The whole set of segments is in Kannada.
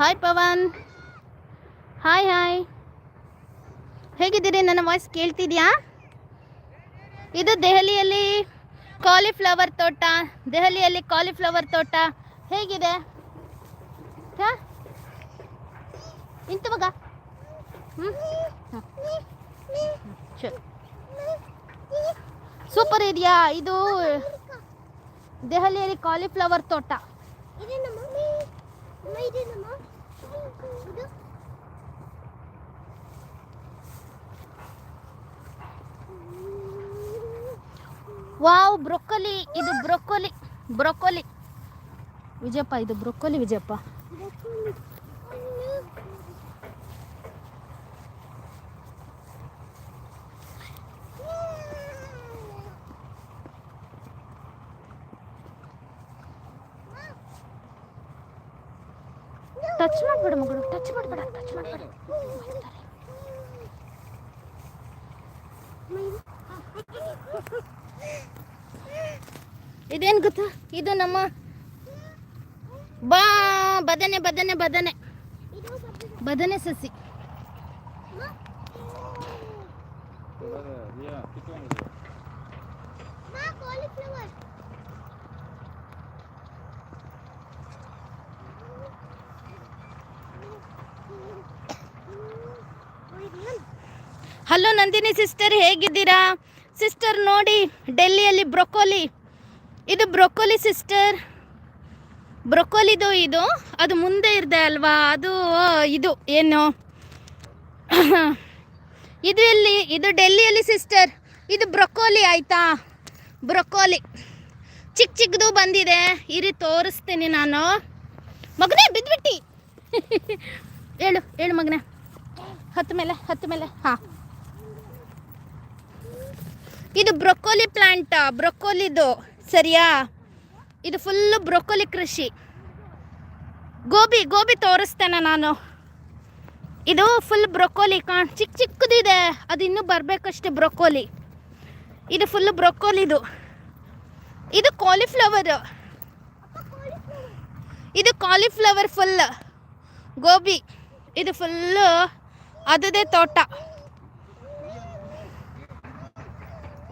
ಹಾಯ್ ಪವನ್ ಹಾಯ್ ಹಾಯ್ ಹೇಗಿದ್ದೀರಿ? ನನ್ನ ವಾಯ್ಸ್ ಕೇಳ್ತಿದ್ಯಾ? ಇದು ದೆಹಲಿಯಲ್ಲಿ ಕಾಲಿಫ್ಲವರ್ ತೋಟ. ದೆಹಲಿಯಲ್ಲಿ ಕಾಲಿಫ್ಲವರ್ ತೋಟ. ಹೇಗಿದೆ? ಇಂತು ಮಗ. ಸೂಪರ್ ಇದೆಯಾ? ಇದು ದೆಹಲಿಯಲ್ಲಿ ಕಾಲಿಫ್ಲವರ್ ತೋಟ ಇದೇನಮ್ಮ ಅಮ್ಮ ಇದೇನಮ್ಮ ಇದು ವಾವ್ ಬ್ರೊಕೊಲಿ ಇದು ಬ್ರೊಕೊಲಿ ಬ್ರೊಕೊಲಿ ವಿಜಯಪ್ಪ ಇದು ಬ್ರೊಕೊಲಿ ವಿಜಯಪ್ಪ ಟಚ್ ಮಾಡಬೇಡ ಮಗಳು ಟಚ್ ಮಾಡಬೇಡ ಟಚ್ ಮಾಡಬೇಡ ಇದೇನು ಗೊತ್ತಾ? ಇದು ನಮ್ಮ ಬಾ ಬದನೆ ಬದನೆ ಬದನೆ. ಬದನೆ ಸಸಿ. ಹಲೋ ನಂದಿನಿ ಸಿಸ್ಟರ್ ಹೇಗಿದ್ದೀರಾ? ಸಿಸ್ಟರ್ ನೋಡಿ, ಡೆಲ್ಲಿಯಲ್ಲಿ ಬ್ರೊಕೋಲಿ. ಇದು ಬ್ರೊಕೋಲಿ ಸಿಸ್ಟರ್. ಬ್ರೊಕೋಲಿದು ಇದು, ಅದು ಮುಂದೆ ಇರದೆ ಅಲ್ವಾ? ಅದು ಇದು, ಏನು? ಇದು ಎಲ್ಲಿ? ಇದು ಡೆಲ್ಲಿಯಲ್ಲಿ ಸಿಸ್ಟರ್. ಇದು ಬ್ರೊಕೋಲಿ, ಆಯಿತಾ? ಬ್ರೊಕೋಲಿ. ಚಿಕ್ಕ ಚಿಕ್ಕದು ಬಂದಿದೆ. ಇರಿ, ತೋರಿಸ್ತೀನಿ ನಾನು. ಮಗನೇ, ಬಿದ್ಬಿಟ್ಟಿ. ಹೇಳು ಹೇಳು ಮಗನೇ. ಹತ್ತು ಮೇಲೆ ಹತ್ತು ಮೇಲೆ. ಹಾಂ. ಇದು ಬ್ರೊಕೋಲಿ ಪ್ಲಾಂಟ್, ಬ್ರೊಕೋಲಿದು, ಸರಿಯಾ? ಇದು ಫುಲ್ಲು ಬ್ರೊಕೋಲಿ ಕೃಷಿ. ಗೋಬಿ ಗೋಬಿ ತೋರಿಸ್ತೇನೆ ನಾನು. ಇದು ಫುಲ್ ಬ್ರೊಕೋಲಿ ಕಾಣ್ ಚಿಕ್ಕ ಚಿಕ್ಕದಿದೆ ಅದು ಇನ್ನೂ ಬರಬೇಕಷ್ಟೇ ಬ್ರೊಕೋಲಿ. ಇದು ಫುಲ್ ಬ್ರೊಕೋಲಿದು. ಇದು ಕಾಲಿಫ್ಲವರ್. ಇದು ಕಾಲಿಫ್ಲವರ್ ಫುಲ್. ಗೋಬಿ, ಇದು ಫುಲ್ಲು ಅದದೇ ತೋಟ.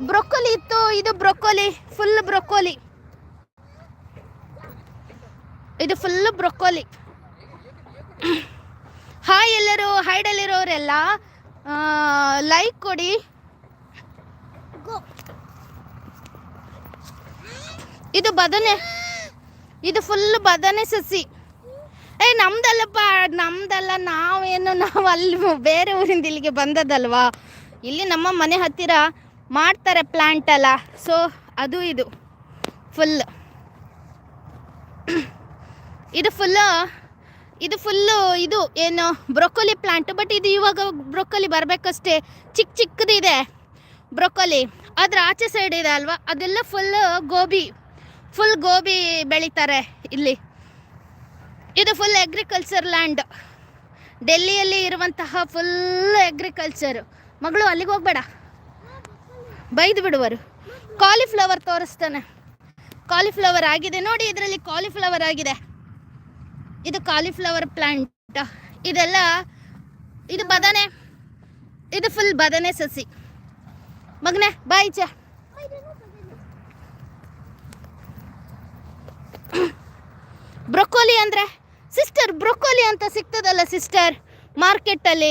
ಬ್ರೊಕೊಲಿ ಇತ್ತು ಇದು ಬ್ರೊಕೊಲಿ ಫುಲ್ ಬ್ರೊಕೊಲಿ. ಇದು ಫುಲ್ ಬ್ರೊಕೊಲಿ. ಹಾಯ್ ಎಲ್ಲರೂ ಹೈಡಲ್ಲಿರೋರೆಲ್ಲ ಲೈಕ್ ಕೊಡಿ. ಇದು ಬದನೆ. ಇದು ಫುಲ್ ಬದನೆ ಸಸಿ. ಏ ನಮ್ದಲ್ಲಪ್ಪ ನಮ್ದಲ್ಲ ನಾವೇನು ನಾವು ಅಲ್ಲಿ ಬೇರೆ ಊರಿಂದ ಇಲ್ಲಿಗೆ ಬಂದದಲ್ವಾ ಇಲ್ಲಿ ನಮ್ಮ ಮನೆ ಹತ್ತಿರ ಮಾಡ್ತಾರೆ ಪ್ಲ್ಯಾಂಟ್ ಅಲ್ಲ ಸೊ ಅದು ಇದು. ಫುಲ್ ಇದು ಫುಲ್ಲು ಇದು ಫುಲ್ಲು ಇದು ಏನು ಬ್ರೊಕೊಲಿ ಪ್ಲಾಂಟ್ ಬಟ್ ಇದು ಇವಾಗ ಬ್ರೊಕೊಲಿ ಬರಬೇಕಷ್ಟೇ. ಚಿಕ್ಕ ಚಿಕ್ಕದಿದೆ ಬ್ರೊಕೊಲಿ ಅದ್ರ ಆಚೆ ಸೈಡ್ ಇದೆ ಅಲ್ವಾ? ಅದೆಲ್ಲ ಫುಲ್ ಗೋಬಿ. ಫುಲ್ ಗೋಬಿ ಬೆಳೀತಾರೆ ಇಲ್ಲಿ. ಇದು ಫುಲ್ ಅಗ್ರಿಕಲ್ಚರ್ ಲ್ಯಾಂಡ್ ಡೆಲ್ಲಿಯಲ್ಲಿ ಇರುವಂತಹ ಫುಲ್ ಅಗ್ರಿಕಲ್ಚರ್ ಮಗಳು ಅಲ್ಲಿಗೆ ಹೋಗ್ಬೇಡ. ಬೈದು ಬಿಡುವರು. ಕಾಲಿಫ್ಲವರ್ ತೋರಿಸ್ತಾನೆ. ಕಾಲಿಫ್ಲವರ್ ಆಗಿದೆ. ನೋಡಿ, ಇದರಲ್ಲಿ ಕಾಲಿಫ್ಲವರ್ ಆಗಿದೆ. ಇದು ಕಾಲಿಫ್ಲವರ್ ಪ್ಲಾಂಟ್ ಇದೆಲ್ಲ, ಇದು ಬದನೆ. ಇದು ಫುಲ್ ಬದನೆ ಸಸಿ. ಮಗನೆ ಬಾಯ್ ಚ. ಬ್ರೊಕೋಲಿ ಅಂದರೆ ಸಿಸ್ಟರ್ ಬ್ರೊಕೋಲಿ ಅಂತ ಸಿಗ್ತದಲ್ಲ ಸಿಸ್ಟರ್ ಮಾರ್ಕೆಟಲ್ಲಿ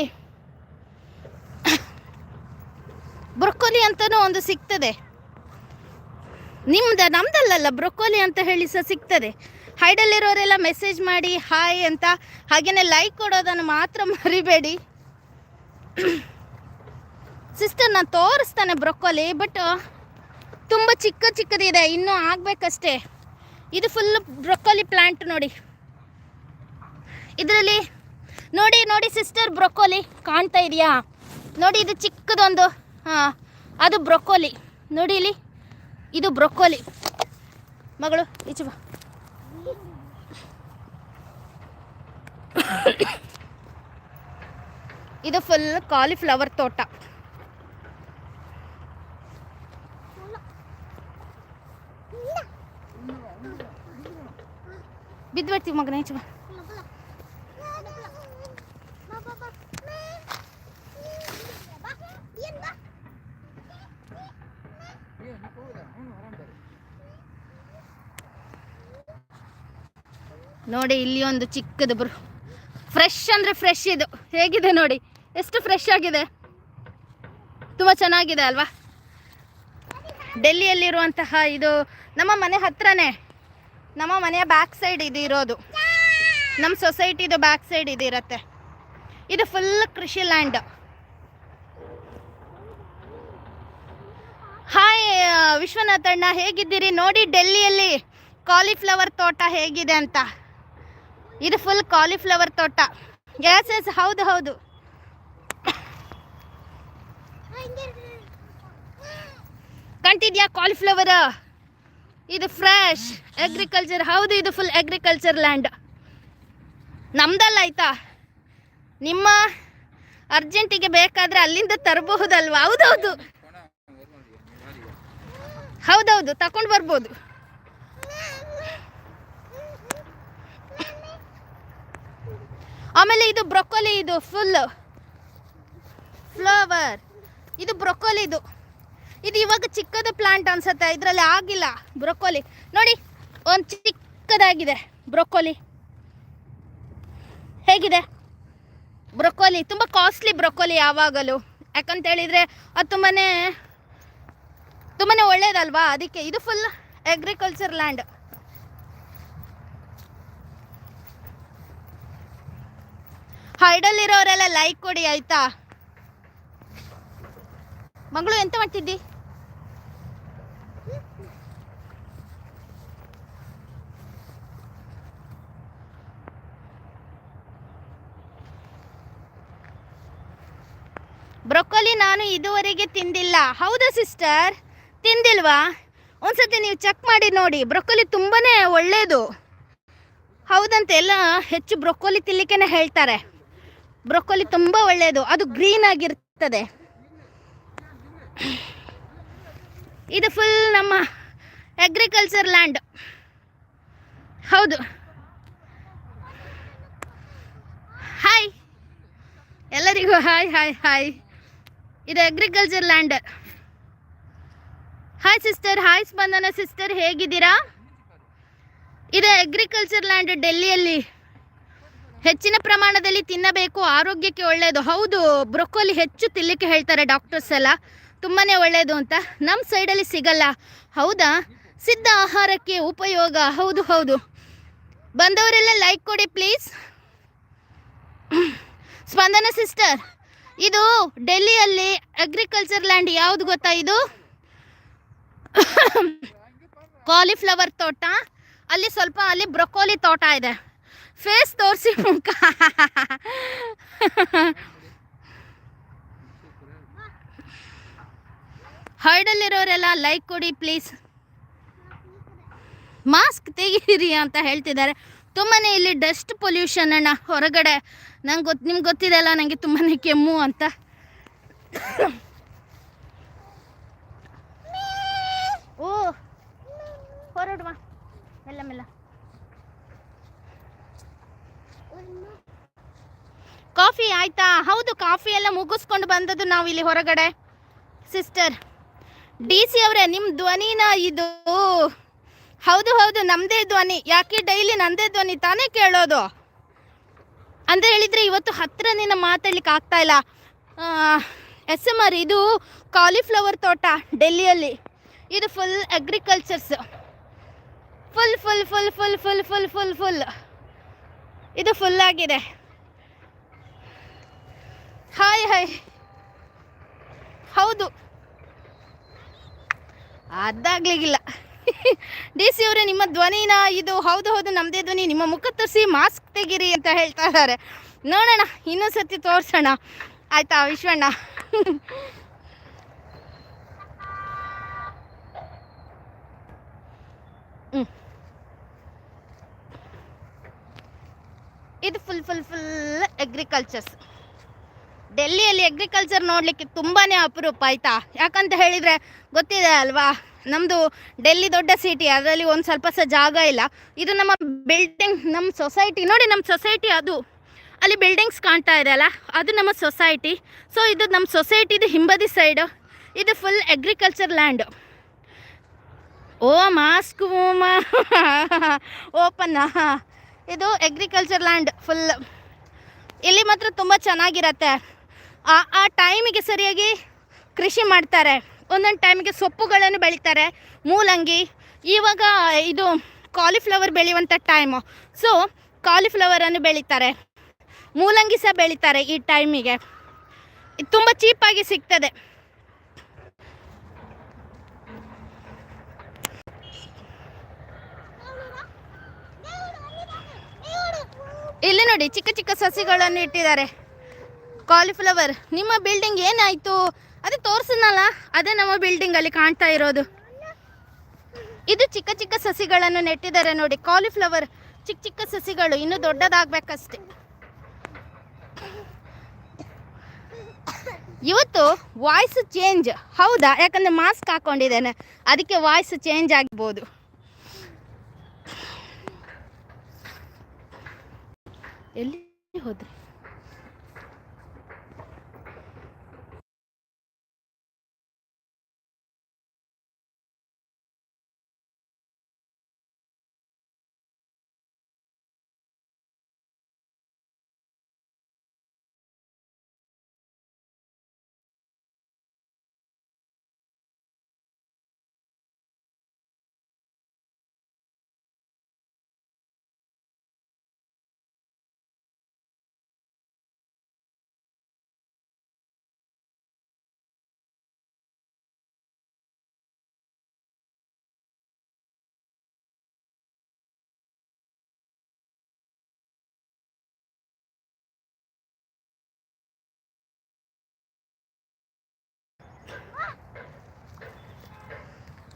ಬ್ರೊಕೋಲಿ ಅಂತಲೂ ಒಂದು ಸಿಗ್ತದೆ. ನಿಮ್ದು, ನಮ್ದಲ್ಲಲ್ಲ, ಬ್ರೊಕೊಲಿ ಅಂತ ಹೇಳಿ ಸಹ ಸಿಗ್ತದೆ. ಹೈಡಲ್ಲಿರೋರೆಲ್ಲ ಮೆಸೇಜ್ ಮಾಡಿ, ಹಾಯ್ ಅಂತ. ಹಾಗೆಯೇ ಲೈಕ್ ಕೊಡೋದನ್ನು ಮಾತ್ರ ಮರಿಬೇಡಿ. ಸಿಸ್ಟರ್ ನಾನು ತೋರಿಸ್ತಾನೆ ಬ್ರೊಕೊಲಿ ಬಟ್ ತುಂಬ ಚಿಕ್ಕ ಚಿಕ್ಕದಿದೆ, ಇನ್ನೂ ಆಗಬೇಕಷ್ಟೇ. ಇದು ಫುಲ್ ಬ್ರೊಕೊಲಿ ಪ್ಲಾಂಟ್ ನೋಡಿ. ಇದರಲ್ಲಿ, ನೋಡಿ ನೋಡಿ ಸಿಸ್ಟರ್ ಬ್ರೊಕೊಲಿ ಕಾಣ್ತಾ ಇದೆಯಾ? ನೋಡಿ, ಇದು ಚಿಕ್ಕದೊಂದು. ಹಾಂ, ಅದು ಬ್ರೊಕೋಲಿ ನೋಡಿ ಇಲ್ಲಿ, ಇದು ಬ್ರೊಕೋಲಿ ಮಗಳು, ಈಚೆ ಬಾ. ಇದು ಫುಲ್ ಕಾಲಿಫ್ಲವರ್ ತೋಟ. ಬಿದ್ದು ಬಿಡ್ತೀವಿ ಮಗನ, ಈಚೆ ಬಾ. ನೋಡಿ, ಇಲ್ಲಿ ಒಂದು ಚಿಕ್ಕದು ಬ್ರು. ಫ್ರೆಶ್ ಅಂದರೆ ಫ್ರೆಶ್ ಇದು. ಹೇಗಿದೆ ನೋಡಿ? ಎಷ್ಟು ಫ್ರೆಶ್ ಆಗಿದೆ? ತುಂಬ ಚೆನ್ನಾಗಿದೆ ಅಲ್ವಾ? ಡೆಲ್ಲಿಯಲ್ಲಿರುವಂತಹ ಇದು ನಮ್ಮ ಮನೆ ಹತ್ರನೇ. ನಮ್ಮ ಮನೆಯ ಬ್ಯಾಕ್ ಸೈಡ್ ಇದು ಇರೋದು. ನಮ್ಮ ಸೊಸೈಟಿದು ಬ್ಯಾಕ್ ಸೈಡ್ ಇದು ಇರುತ್ತೆ. ಇದು ಫುಲ್ ಕೃಷಿ ಲ್ಯಾಂಡ್ ಹಾಯ್ ವಿಶ್ವನಾಥಣ್ಣ, ಹೇಗಿದ್ದೀರಿ? ನೋಡಿ, ಡೆಲ್ಲಿಯಲ್ಲಿ ಕಾಲಿಫ್ಲವರ್ ತೋಟ ಹೇಗಿದೆ ಅಂತ. ಇದು ಫುಲ್ ಕಾಲಿಫ್ಲವರ್ ತೋಟ. ಎಸ್ ಎಸ್ ಹೌದು ಹೌದು. ಕಂಟಿದ್ಯಾ ಕಾಲಿಫ್ಲವರ್ ಇದು ಫ್ರೆಶ್ ಅಗ್ರಿಕಲ್ಚರ್ ಹೌದು, ಇದು ಫುಲ್ ಅಗ್ರಿಕಲ್ಚರ್ ಲ್ಯಾಂಡ್ ನಮ್ದಲ್ಲ ಆಯ್ತಾ? ನಿಮ್ಮ ಅರ್ಜೆಂಟಿಗೆ ಬೇಕಾದ್ರೆ ಅಲ್ಲಿಂದ ತರಬಹುದಲ್ವಾ? ಹೌದೌದು ಹೌದೌದು ತಕೊಂಡು ಬರ್ಬೋದು. ಆಮೇಲೆ ಇದು ಬ್ರೊಕೊಲಿ, ಇದು ಫುಲ್ ಫ್ಲವರ್. ಇದು ಬ್ರೊಕೊಲಿ ಇದು. ಇದು ಇವಾಗ ಚಿಕ್ಕದ ಪ್ಲಾಂಟ್ ಅನ್ಸುತ್ತೆ, ಇದರಲ್ಲಿ ಆಗಿಲ್ಲ ಬ್ರೊಕೊಲಿ. ನೋಡಿ, ಒಂದು ಚಿಕ್ಕದಾಗಿದೆ ಬ್ರೊಕೊಲಿ. ಹೇಗಿದೆ? ಬ್ರೊಕೊಲಿ, ತುಂಬ ಕಾಸ್ಟ್ಲಿ ಬ್ರೊಕೊಲಿ ಯಾವಾಗಲೂ. ಯಾಕಂತ ಹೇಳಿದರೆ ಅದು ತುಂಬಾ ತುಂಬಾ ಒಳ್ಳೇದಲ್ವಾ? ಅದಕ್ಕೆ ಇದು ಫುಲ್ ಅಗ್ರಿಕಲ್ಚರ್ ಲ್ಯಾಂಡ್ ಹೈಡಲ್ಲಿರೋರೆಲ್ಲ ಲೈಕ್ ಕೊಡಿ, ಆಯ್ತಾ? ಮಗಳು, ಎಂತ ಮಾಡ್ತಿದ್ದಿ? ಬ್ರೊಕೊಲಿ ನಾನು ಇದುವರೆಗೆ ತಿಂದಿಲ್ಲ. ಹೌದಾ, ಸಿಸ್ಟರ್? ತಿಂದಿಲ್ವಾ? ಒಂದ್ಸತಿ ನೀವು ಚೆಕ್ ಮಾಡಿ ನೋಡಿ. ಬ್ರೊಕೊಲಿ ತುಂಬಾ ಒಳ್ಳೆಯದು ಹೌದಂತೆ, ಎಲ್ಲ ಹೆಚ್ಚು ಬ್ರೊಕೊಲಿ ತಿನ್ಲಿಕ್ಕೆ ಹೇಳ್ತಾರೆ. ಬ್ರೊಕೊಲಿ ತುಂಬ ಒಳ್ಳೆಯದು. ಅದು ಗ್ರೀನ್ ಆಗಿರ್ತದೆ. ಇದು ಫುಲ್ ನಮ್ಮ ಅಗ್ರಿಕಲ್ಚರ್ ಲ್ಯಾಂಡ್ ಹೌದು. ಹಾಯ್ ಎಲ್ಲರಿಗೂ ಹಾಯ್ ಹಾಯ್ ಹಾಯ್ ಇದು agriculture land hi sister hi Spandana sister ಹೇಗಿದ್ದೀರಾ? ಇದು ಅಗ್ರಿಕಲ್ಚರ್ ಲ್ಯಾಂಡ್ ಡೆಲ್ಲಿಯಲ್ಲಿ ಹೆಚ್ಚಿನ ಪ್ರಮಾಣದಲ್ಲಿ ತಿನ್ನಬೇಕು, ಆರೋಗ್ಯಕ್ಕೆ ಒಳ್ಳೆಯದು ಹೌದು, ಬ್ರೊಕೊಲಿ ಹೆಚ್ಚು ತಿನ್ನಲಿಕ್ಕೆ ಹೇಳ್ತಾರೆ ಡಾಕ್ಟರ್ಸ್ ಎಲ್ಲ. ತುಂಬಾ ಒಳ್ಳೆಯದು ಅಂತ. ನಮ್ಮ ಸೈಡಲ್ಲಿ ಸಿಗಲ್ಲ. ಹೌದಾ? ಸಿದ್ಧ ಆಹಾರಕ್ಕೆ ಉಪಯೋಗ. ಹೌದು ಹೌದು. ಬಂದವರೆಲ್ಲ ಲೈಕ್ ಕೊಡಿ ಪ್ಲೀಸ್ ಸ್ಪಂದನ ಸಿಸ್ಟರ್ ಇದು ಡೆಲ್ಲಿಯಲ್ಲಿ ಅಗ್ರಿಕಲ್ಚರ್ ಲ್ಯಾಂಡ್ ಯಾವುದು ಗೊತ್ತಾ ಇದು? ಕಾಲಿಫ್ಲವರ್ ತೋಟ. ಅಲ್ಲಿ ಸ್ವಲ್ಪ, ಅಲ್ಲಿ ಬ್ರೊಕೋಲಿ ತೋಟ ಇದೆ. ಫೇಸ್ ತೋರಿಸಿ ಮುಖ. ಹರ್ಡಲ್ಲಿರೋರೆಲ್ಲ ಲೈಕ್ ಕೊಡಿ ಪ್ಲೀಸ್ ಮಾಸ್ಕ್ ತೆಗೀರಿ ಅಂತ ಹೇಳ್ತಿದ್ದಾರೆ. ತುಂಬಾ ಇಲ್ಲಿ ಡಸ್ಟ್ ಪೊಲ್ಯೂಷನ್ ಅಣ್ಣ ಹೊರಗಡೆ. ನಂಗೆ ಗೊತ್ತು ನಿಮ್ಗೆ ಗೊತ್ತಿದೆ ಅಲ್ಲ ನನಗೆ ತುಂಬಾ ಕೆಮ್ಮು ಅಂತ. ಓ, ಹೊರಡುವ. ಎಲ್ಲ ಮೆಲ್ಲ. ಕಾಫಿ ಆಯ್ತಾ? ಹೌದು, ಕಾಫಿ ಎಲ್ಲ ಮುಗಿಸ್ಕೊಂಡು ಬಂದದ್ದು ನಾವು ಇಲ್ಲಿ ಹೊರಗಡೆ. ಸಿಸ್ಟರ್, ಡಿ ಸಿ ಅವರೇ ನಿಮ್ಮ ಧ್ವನಿನ ಇದು. ಹೌದು ಹೌದು ನಮ್ಮದೇ ಧ್ವನಿ. ಯಾಕೆ ಡೈಲಿ ನನ್ನದೇ ಧ್ವನಿ ತಾನೇ ಕೇಳೋದು? ಅಂತ ಹೇಳಿದರೆ ಇವತ್ತು ಹತ್ರನಿಂದ ಮಾತಾಡ್ಲಿಕ್ಕೆ ಆಗ್ತಾ ಇಲ್ಲ. ಎಸ್ ಎಂ ಆರ್, ಇದು ಕಾಲಿಫ್ಲವರ್ ತೋಟ ಡೆಲ್ಲಿಯಲ್ಲಿ. ಇದು full agricultures full full full full full full full full ಇದು ಫುಲ್ ಆಗಿದೆ. Hi hi. ಹೌದು. ಅದಾಗ್ಲಿಗಿಲ್ಲ. ಡಿ ಸಿ ಅವರೇ, ನಿಮ್ಮ ಧ್ವನಿನ ಇದು ಹೌದು ಹೌದು ನಮ್ಮದೇ ಧ್ವನಿ. ನಿಮ್ಮ ಮುಖ ತರಿಸಿ ಮಾಸ್ಕ್ ತೆಗೀರಿ ಅಂತ ಹೇಳ್ತಾ ಇದ್ದಾರೆ. ನೋಡೋಣ ಇನ್ನೊಂದ್ಸತಿ ತೋರಿಸೋಣ. ಆಯ್ತಾ, ವಿಶ್ವಣ್ಣ. ಇದು ಫುಲ್ ಫುಲ್ ಫುಲ್ ಅಗ್ರಿಕಲ್ಚರ್ಸ್ ಡೆಲ್ಲಿಯಲ್ಲಿ ಅಗ್ರಿಕಲ್ಚರ್ ನೋಡಲಿಕ್ಕೆ ತುಂಬಾ ಅಪರೂಪ ಆಯಿತಾ? ಯಾಕಂತ ಹೇಳಿದರೆ ಗೊತ್ತಿದೆ ಅಲ್ವಾ? ನಮ್ಮದು ಡೆಲ್ಲಿ ದೊಡ್ಡ ಸಿಟಿ ಅದರಲ್ಲಿ ಒಂದು ಸ್ವಲ್ಪ ಸಹ ಜಾಗ ಇಲ್ಲ. ಇದು ನಮ್ಮ ಬಿಲ್ಡಿಂಗ್ ನಮ್ಮ ಸೊಸೈಟಿ ನೋಡಿ ನಮ್ಮ ಸೊಸೈಟಿ ಅದು. ಅಲ್ಲಿ ಬಿಲ್ಡಿಂಗ್ಸ್ ಕಾಣ್ತಾ ಇದೆ ಅಲ್ಲ? ಅದು ನಮ್ಮ ಸೊಸೈಟಿ ಸೊ ಇದು ನಮ್ಮ ಸೊಸೈಟಿದು ಹಿಂಬದಿ ಸೈಡು ಇದು full agriculture land oh, mask open ಇದು ಅಗ್ರಿಕಲ್ಚರ್ ಲ್ಯಾಂಡ್ ಫುಲ್ ಇಲ್ಲಿ ಮಾತ್ರ ತುಂಬ ಚೆನ್ನಾಗಿರತ್ತೆ. ಆ ಆ ಟೈಮಿಗೆ ಸರಿಯಾಗಿ ಕೃಷಿ ಮಾಡ್ತಾರೆ. ಒಂದೊಂದು ಟೈಮಿಗೆ ಸೊಪ್ಪುಗಳನ್ನು ಬೆಳೀತಾರೆ, ಮೂಲಂಗಿ, ಇವಾಗ ಇದು ಕಾಲಿಫ್ಲವರ್ ಬೆಳೆಯುವಂಥ ಟೈಮು ಸೊ ಕಾಲಿಫ್ಲವರನ್ನು ಬೆಳೀತಾರೆ. ಮೂಲಂಗಿ ಸಹ ಬೆಳೀತಾರೆ ಈ ಟೈಮಿಗೆ. ತುಂಬ ಚೀಪಾಗಿ ಸಿಗ್ತದೆ. ಇಲ್ಲಿ ನೋಡಿ ಚಿಕ್ಕ ಚಿಕ್ಕ ಸಸಿಗಳನ್ನು ಇಟ್ಟಿದ್ದಾರೆ. ಕಾಲಿಫ್ಲವರ್ ನಿಮ್ಮ ಬಿಲ್ಡಿಂಗ್ ಏನಾಯ್ತು? ಅದೇ ತೋರಿಸಿದ್ನಲ್ಲ ಅದೇ ನಮ್ಮ ಬಿಲ್ಡಿಂಗ್ ಅಲ್ಲಿ ಕಾಣ್ತಾ ಇರೋದು. ಇದು ಚಿಕ್ಕ ಚಿಕ್ಕ ಸಸಿಗಳನ್ನು ನೆಟ್ಟಿದ್ದಾರೆ ನೋಡಿ ಕಾಲಿಫ್ಲವರ್ ಚಿಕ್ಕ ಚಿಕ್ಕ ಸಸಿಗಳು, ಇನ್ನು ದೊಡ್ಡದಾಗಬೇಕಷ್ಟೆ. ಇವತ್ತು ವಾಯ್ಸ್ ಚೇಂಜ್ ಹೌದಾ? ಯಾಕಂದ್ರೆ ಮಾಸ್ಕ್ ಹಾಕೊಂಡಿದ್ದೇನೆ. ಅದಕ್ಕೆ ವಾಯ್ಸ್ ಚೇಂಜ್ ಆಗ್ಬೋದು. ಎಲ್ಲಿ ಹೋದ್ರಿ?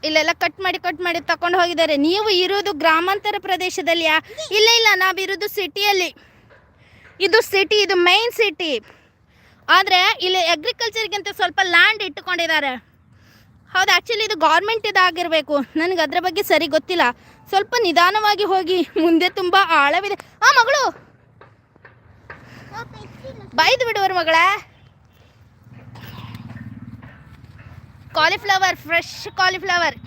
ಇಲ್ಲೆಲ್ಲ ಕಟ್ ಮಾಡಿ ಕಟ್ ಮಾಡಿ ತಕೊಂಡು ಹೋಗಿದ್ದಾರೆ. ನೀವು ಇರೋದು ಗ್ರಾಮಾಂತರ ಪ್ರದೇಶದಲ್ಲಿಯಾ? ಇಲ್ಲ ಇಲ್ಲ ನಾವಿರೋದು ಸಿಟಿಯಲ್ಲಿ ಇದು ಸಿಟಿ ಇದು ಮೈನ್ ಸಿಟಿ ಆದರೆ ಇಲ್ಲಿ ಅಗ್ರಿಕಲ್ಚರ್ಗಿಂತ ಸ್ವಲ್ಪ ಲ್ಯಾಂಡ್ ಇಟ್ಟುಕೊಂಡಿದ್ದಾರೆ. ಹೌದು ಆ್ಯಕ್ಚುಲಿ ಇದು ಗೌರ್ಮೆಂಟ್ ಇದಾಗಿರಬೇಕು. ನನಗೆ ಅದ್ರ ಬಗ್ಗೆ ಸರಿ ಗೊತ್ತಿಲ್ಲ. ಸ್ವಲ್ಪ ನಿಧಾನವಾಗಿ ಹೋಗಿ ಮುಂದೆ ತುಂಬ ಆಳವಿದೆ. ಆ ಮಗಳು! ಬೈದು ಬಿಡುವರು ಮಗಳೇ. ಕಾಲಿಫ್ಲವರ್ ಫ್ರೆಶ್ ಕಾಲಿಫ್ಲವರ್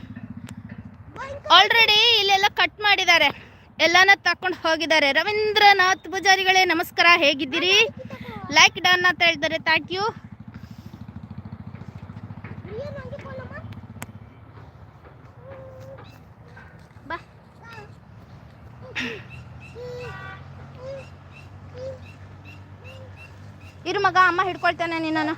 ಆಲ್ರೆಡಿ ಇಲ್ಲೆಲ್ಲ ಕಟ್ ಮಾಡಿದ್ದಾರೆ. ಎಲ್ಲಾನ ತಕೊಂಡು ಹೋಗಿದ್ದಾರೆ. ರವೀಂದ್ರನಾಥ್ ಪೂಜಾರಿಗಳೇ, ನಮಸ್ಕಾರ. ಹೇಗಿದ್ದೀರಿ? ಲೈಕ್ ಡನ್ ಅಂತ ಹೇಳ್ತಾರೆ. ಥ್ಯಾಂಕ್ ಯು ಇರು ಮಗ, ಅಮ್ಮ ಹಿಡ್ಕೊಳ್ತಾನೆ ನಿನ್ನನ್ನು.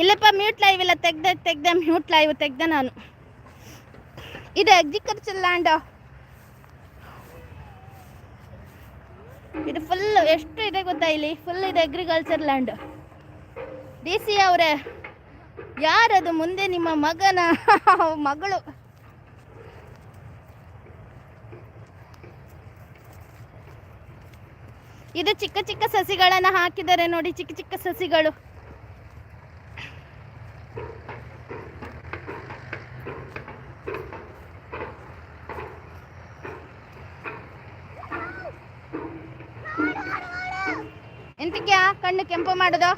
ಇಲ್ಲಪ್ಪ ಮ್ಯೂಟ್ ಲೈವ್ ಇಲ್ಲ. ತೆಗ್ದೆ ತೆಗ್ದೆ ಮ್ಯೂಟ್ ಲೈವ್ ತೆಗ್ದೆ ನಾನು. ಇದು ಅಗ್ರಿಕಲ್ಚರ್ ಲ್ಯಾಂಡ್ ಇದು ಫುಲ್ ಎಷ್ಟು ಇದೆ ಗೊತ್ತಾ ಇಲ್ಲಿ? ಫುಲ್ ಇದೆ ಅಗ್ರಿಕಲ್ಚರ್ ಲ್ಯಾಂಡ್ ಡಿ ಸಿ ಅವರೇ ಯಾರದು ಮುಂದೆ ನಿಮ್ಮ ಮಗನ ಮಗಳು. ಇದು ಚಿಕ್ಕ ಚಿಕ್ಕ ಸಸಿಗಳನ್ನು ಹಾಕಿದ್ದಾರೆ ನೋಡಿ, ಚಿಕ್ಕ ಚಿಕ್ಕ ಸಸಿಗಳು. ಕೆಂಪು ಮಾಡೋದು?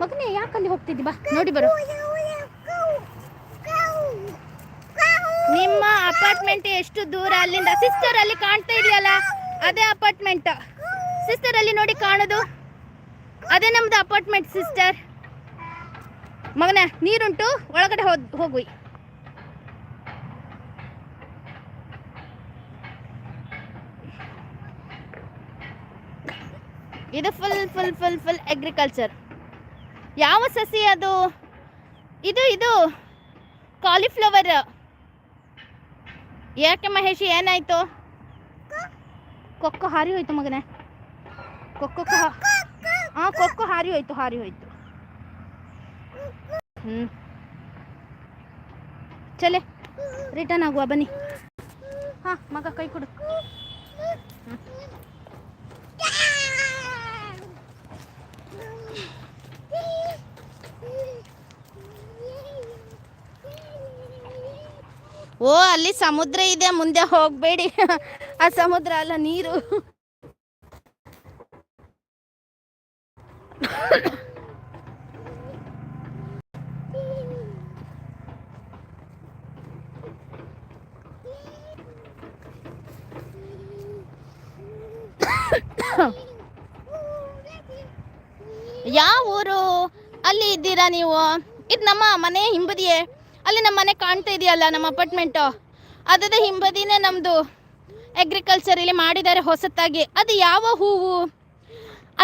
ಮಗನೇ ಯಾಕಲ್ಲಿ ಹೋಗ್ತಿದ್ದಿ? ಬಾ ನೋಡಿ ಬರು. ನಿಮ್ಮ ಅಪಾರ್ಟ್ಮೆಂಟ್ ಎಷ್ಟು ದೂರ ಅಲ್ಲಿಂದ? ಸಿಸ್ಟರ್ ಅಲ್ಲಿ ಕಾಣ್ತಾ ಇದೆಯಲ್ಲ? ಅದೇ ಅಪಾರ್ಟ್ಮೆಂಟ್. ಸಿಸ್ಟರ್ ಅಲ್ಲಿ ನೋಡಿ ಕಾಣೋದು. ಅದೇ ನಮ್ದು ಅಪಾರ್ಟ್ಮೆಂಟ್ ಸಿಸ್ಟರ್ ಮಗನ, ನೀರುಂಟು, ಒಳಗಡೆ ಹೋದ್, ಹೋಗುವಿ. ಇದು full full full full agriculture ಯಾವ ಸಸಿ ಅದು? ಇದು ಇದು ಕಾಲಿಫ್ಲವರ್ ಯಾಕೆ ಮಹೇಶಿ, ಏನಾಯ್ತು? ಕೊಕ್ಕೋ ಹಾರಿ ಹೋಯ್ತು ಮಗನೇ. ಕೊಕ್ಕ ಹಾ ಕೊಕ್ಕ ಹಾರಿ ಹೋಯ್ತು ಹಾರಿ ಹೋಯ್ತು. ಹ್ಮ್. ಚಲೆ ರಿಟರ್ನ್ ಆಗುವ, ಬನ್ನಿ. ಹಾ, ಮಗ ಕೈ ಕೊಡು. ಓ, ಅಲ್ಲಿ ಸಮುದ್ರ ಇದೆ, ಮುಂದೆ ಹೋಗ್ಬೇಡಿ. ಆ ಸಮುದ್ರ ಅಲ್ಲ, ನೀರು. ಯಾವ ಊರು? ಅಲ್ಲಿ ಇದ್ದೀರಾ ನೀವು? ಇದು ನಮ್ಮ ಮನೆ ಹಿಂಬದಿಯೇ. ಅಲ್ಲಿ ನಮ್ಮ ಮನೆ ಕಾಣ್ತಾ ಇದೆಯಲ್ಲ, ನಮ್ಮ ಅಪಾರ್ಟ್ಮೆಂಟು. ಅದರ ಹಿಂಬದಿನೇ ನಮ್ಮದು ಅಗ್ರಿಕಲ್ಚರ್ ಇಲ್ಲಿ ಮಾಡಿದ್ದಾರೆ ಹೊಸತಾಗಿ. ಅದು ಯಾವ ಹೂವು?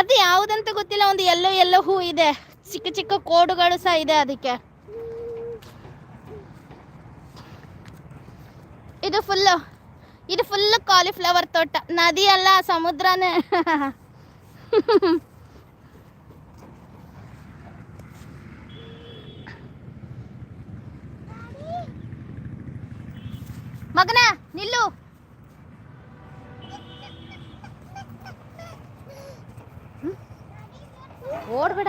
ಅದು ಯಾವುದಂತ ಗೊತ್ತಿಲ್ಲ, ಒಂದು ಎಲ್ಲೋ ಎಲ್ಲೋ ಹೂ ಇದೆ. ಚಿಕ್ಕ ಚಿಕ್ಕ ಕೋಡುಗಳು ಸಹ ಇದೆ ಅದಕ್ಕೆ. ಇದು ಫುಲ್ಲು ಇದು ಫುಲ್ ಕಾಲಿಫ್ಲವರ್ ತೋಟ. ನದಿ ಅಲ್ಲ, ಸಮುದ್ರನೇ. ಮಗನ, ನಿಲ್ಲು. ಓಡ್ಬೇಡ.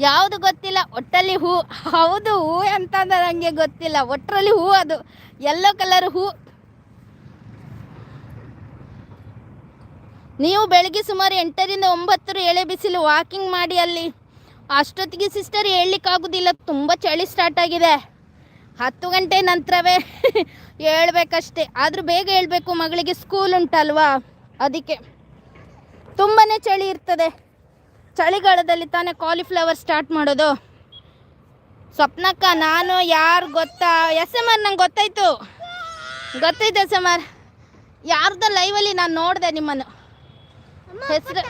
ಯಾವುದು ಗೊತ್ತಿಲ್ಲ, ಒಟ್ಟಲ್ಲಿ ಹೂ. ಹೌದು, ಹೂ ಅಂತ ನನಗೆ ಗೊತ್ತಿಲ್ಲ. ಒಟ್ಟರಲ್ಲಿ ಹೂ ಅದು. ಎಲ್ಲೋ ಕಲರ್ ಹೂ. ನೀವು ಬೆಳಿಗ್ಗೆ ಸುಮಾರು ಎಂಟರಿಂದ ಒಂಬತ್ತರ ಎಳೆ ಬಿಸಿಲು ವಾಕಿಂಗ್ ಮಾಡಿ ಅಲ್ಲಿ. ಅಷ್ಟೊತ್ತಿಗೆ ಸಿಸ್ಟರ್ ಹೇಳಲಿಕ್ಕಾಗೋದಿಲ್ಲ. ತುಂಬ ಚಳಿ ಸ್ಟಾರ್ಟ್ ಆಗಿದೆ. ಹತ್ತು ಗಂಟೆ ನಂತರವೇ ಹೇಳ್ಬೇಕಷ್ಟೇ. ಆದರೂ ಬೇಗ ಹೇಳಬೇಕು ಮಗಳಿಗೆ ಸ್ಕೂಲ್ ಉಂಟಲ್ವಾ? ಅದಕ್ಕೆ. ತುಂಬಾ ಚಳಿ ಇರ್ತದೆ. ಚಳಿಗಾಲದಲ್ಲಿ ತಾನೇ ಕಾಲಿಫ್ಲವರ್ ಸ್ಟಾರ್ಟ್ ಮಾಡೋದು. ಸ್ವಪ್ನಕ್ಕ ನಾನು ಯಾರು ಗೊತ್ತಾ? ಎಸ್ ಎಂ ಆರ್ ನಂಗೆ ಗೊತ್ತಾಯ್ತು. ಗೊತ್ತಾಯ್ತು ಎಸ್ ಎಂ ಆರ್ ಯಾರ್ದ ಲೈವಲ್ಲಿ ನಾನು ನೋಡಿದೆ ನಿಮ್ಮನ್ನು. ಹೆಸರು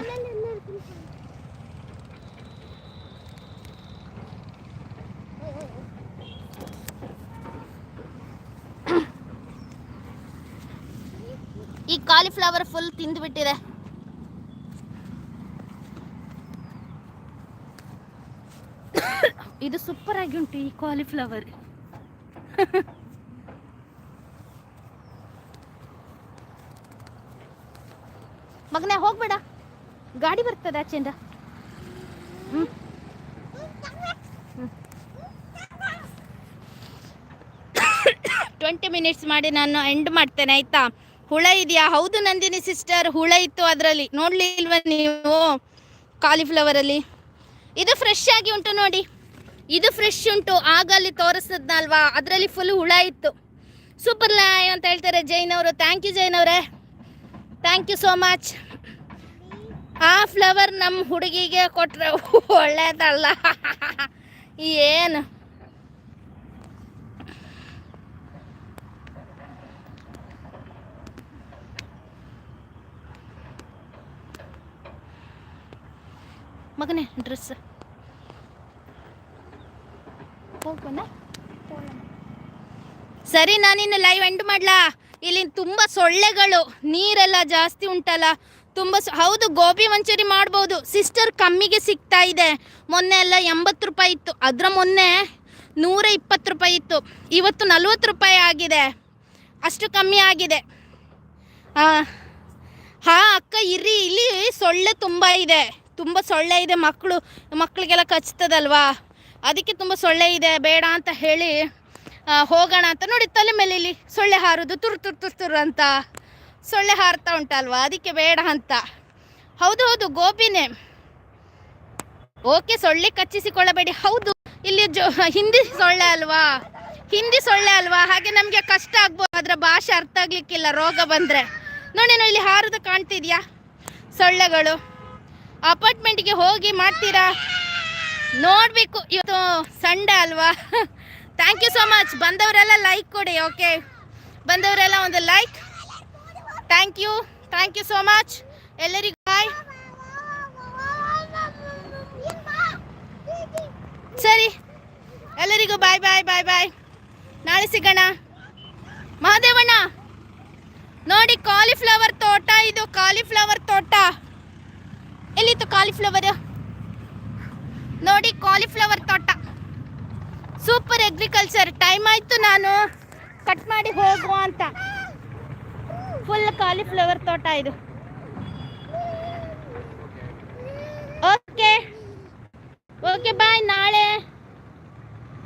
ಈ ಕಾಲಿಫ್ಲವರ್ ಫುಲ್ ತಿಂದುಬಿಟ್ಟಿದೆ. ಇದು ಸೂಪರ್ ಆಗಿ ಉಂಟು ಈ ಕಾಲಿಫ್ಲವರ್ ಮಗನೇ ಹೋಗ್ಬೇಡ. ಗಾಡಿ ಬರ್ತದೆ ಆಚೆಯಿಂದ. ಹ್ಞೂ ಟ್ವೆಂಟಿ ಮಿನಿಟ್ಸ್ ಮಾಡಿ ನಾನು ಎಂಡ್ ಮಾಡ್ತೇನೆ ಆಯ್ತಾ? ಹುಳ ಇದೆಯಾ? ಹೌದು ನಂದಿನಿ ಸಿಸ್ಟರ್ ಹುಳ ಇತ್ತು ಅದರಲ್ಲಿ. ನೋಡಲಿಲ್ವ ನೀವು ಕಾಲಿಫ್ಲವರಲ್ಲಿ ಇದು ಫ್ರೆಶ್ ಆಗಿ ಉಂಟು ನೋಡಿ. ಇದು ಫ್ರೆಶ್ ಉಂಟು. ಆಗ ಅಲ್ಲಿ ತೋರಿಸದ್ನಲ್ವಾ? ಅದರಲ್ಲಿ ಫುಲ್ ಹುಳ ಇತ್ತು. ಸೂಪರ್ ಲೈ ಅಂತ ಹೇಳ್ತಾರೆ ಜೈನ್ ಅವರು. ಥ್ಯಾಂಕ್ ಯು ಜೈನ್ ಅವರೇ. ಥ್ಯಾಂಕ್ ಯು ಸೋ ಮಚ್ ಆ ಫ್ಲವರ್ ನಮ್ಮ ಹುಡುಗಿಗೆ ಕೊಟ್ರೆ ಒಳ್ಳೇದಲ್ಲ. ಏನು? ಮಗನೇ ಡ್ರೆಸ್ ಸರಿ ನಾನಿನ್ನು ಲೈವ್ ಎಂಡ್ ಮಾಡ್ಲಾ? ಇಲ್ಲಿ ತುಂಬ ಸೊಳ್ಳೆಗಳು, ನೀರೆಲ್ಲ ಜಾಸ್ತಿ ಉಂಟಲ್ಲ? ತುಂಬ ಹೌದು, ಗೋಬಿ ಮಂಚೂರಿ ಮಾಡ್ಬೋದು. ಸಿಸ್ಟರ್ ಕಮ್ಮಿಗೆ ಸಿಗ್ತಾ ಇದೆ. ಮೊನ್ನೆ ಎಲ್ಲ ಎಂಬತ್ತು ರೂಪಾಯಿ ಇತ್ತು. ಅದರ ಮೊನ್ನೆ ನೂರ ಇಪ್ಪತ್ತು ರೂಪಾಯಿ ಇತ್ತು. ಇವತ್ತು ನಲ್ವತ್ತು ರೂಪಾಯಿ ಆಗಿದೆ. ಅಷ್ಟು ಕಮ್ಮಿ ಆಗಿದೆ. ಹಾಂ, ಅಕ್ಕ, ಇರಿ, ಇಲ್ಲಿ ಸೊಳ್ಳೆ ತುಂಬ ಇದೆ. ತುಂಬ ಸೊಳ್ಳೆ ಇದೆ, ಮಕ್ಕಳು, ಮಕ್ಕಳಿಗೆಲ್ಲ ಕಚ್ತದಲ್ವಾ? ಅದಕ್ಕೆ ತುಂಬ ಸೊಳ್ಳೆ ಇದೆ, ಬೇಡ ಅಂತ ಹೇಳಿ ಹೋಗೋಣ ಅಂತ ನೋಡಿ ತಲೆ ಮೇಲೆ ಇಲ್ಲಿ ಸೊಳ್ಳೆ ಹಾರೋದು, ತುರು ತುರು ತುರು ತುರು ಅಂತ. ಸೊಳ್ಳೆ ಹಾರ್ತಾ ಉಂಟಲ್ವಾ? ಅದಕ್ಕೆ ಬೇಡ ಅಂತ. ಹೌದು ಹೌದು, ಗೋಪಿನೇ. ಓಕೆ, ಸೊಳ್ಳೆ ಕಚ್ಚಿಸಿಕೊಳ್ಳಬೇಡಿ. ಹೌದು, ಇಲ್ಲಿ ಜೊ, ಹಿಂದಿ ಸೊಳ್ಳೆ ಅಲ್ವಾ? ಹಿಂದಿ ಸೊಳ್ಳೆ ಅಲ್ವಾ? ಹಾಗೆ ನಮಗೆ ಕಷ್ಟ ಆಗ್ಬೋದು, ಅದರ ಭಾಷೆ ಅರ್ಥ ಆಗ್ಲಿಕ್ಕಿಲ್ಲ, ರೋಗ ಬಂದರೆ. ನೋಡಿ ನೋ ಇಲ್ಲಿ ಹಾರದು ಕಾಣ್ತಿದ್ಯಾ? ಸೊಳ್ಳೆಗಳು. ಅಪಾರ್ಟ್ಮೆಂಟ್ಗೆ ಹೋಗಿ ಮಾಡ್ತೀರಾ? ನೋಡಬೇಕು. ಇವತ್ತು ಸಂಡೇ ಅಲ್ವಾ? ಥ್ಯಾಂಕ್ ಯು ಸೋ ಮಚ್ ಬಂದವರೆಲ್ಲ ಲೈಕ್ ಕೊಡಿ ಓಕೆ ಬಂದವರೆಲ್ಲ ಒಂದು like thank you thank you so much ಎಲ್ಲರಿಗೂ ಬಾಯ್ ಸರಿ. ಎಲ್ಲರಿಗೂ ಬಾಯ್ ಬಾಯ್ ಬಾಯ್ ಬಾಯ್ ನಾಳೆ ಸಿಗೋಣ. ಮಹಾದೇವಣ್ಣ. ನೋಡಿ ಕಾಲಿಫ್ಲವರ್ ತೋಟ ಇದು ಕಾಲಿಫ್ಲವರ್ ತೋಟ. ಎಲ್ಲಿತ್ತು ಕಾಲಿಫ್ಲವರ್ ನೋಡಿ ಕಾಲಿಫ್ಲವರ್ ತೋಟ. ಸೂಪರ್ ಅಗ್ರಿಕಲ್ಚರ್ ಟೈಮ್ ಆಯ್ತು ನಾನು ಕಟ್ ಮಾಡಿ ಹೋಗುವ ಅಂತ. ಫುಲ್ ಕಾಲಿಫ್ಲವರ್ ತೋಟ ಇದು. ಓಕೆ ಓಕೆ ಬಾಯ್ ನಾಳೆ